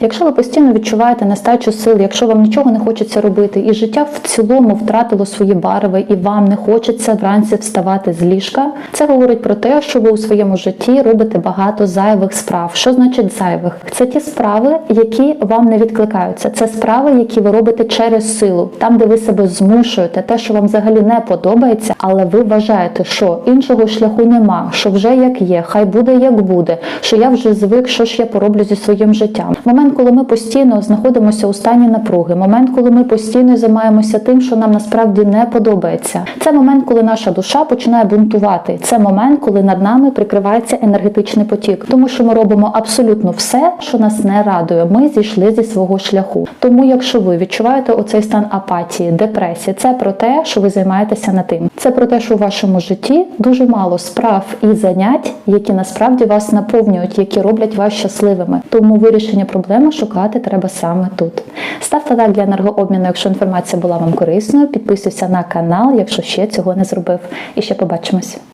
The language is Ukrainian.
Якщо ви постійно відчуваєте нестачу сил, якщо вам нічого не хочеться робити, і життя в цілому втратило свої барви, і вам не хочеться вранці вставати з ліжка, це говорить про те, що ви у своєму житті робите багато зайвих справ. Що значить зайвих? Це ті справи, які вам не відкликаються. Це справи, які ви робите через силу, там, де ви себе змушуєте, те, що вам взагалі не подобається, але ви вважаєте, що іншого шляху нема, що вже як є, хай буде як буде, що я вже звик, що ж я пороблю зі своїм життям. Момент, коли ми постійно знаходимося у стані напруги, момент, коли ми постійно займаємося тим, що нам насправді не подобається. Це момент, коли наша душа починає бунтувати. Це момент, коли над нами прикривається енергетичний потік, тому що ми робимо абсолютно все, що нас не радує. Ми зійшли зі свого шляху. Тому, якщо ви відчуваєте оцей стан апатії, депресії, це про те, що ви займаєтеся над тим. Це про те, що у вашому житті дуже мало справ і занять, які насправді вас наповнюють, які роблять вас щасливими. Тому вирішення проблеми шукати треба саме тут. Ставте лайк для енергообміну, якщо інформація була вам корисною. Підписуйся на канал, якщо ще цього не зробив. І ще побачимось.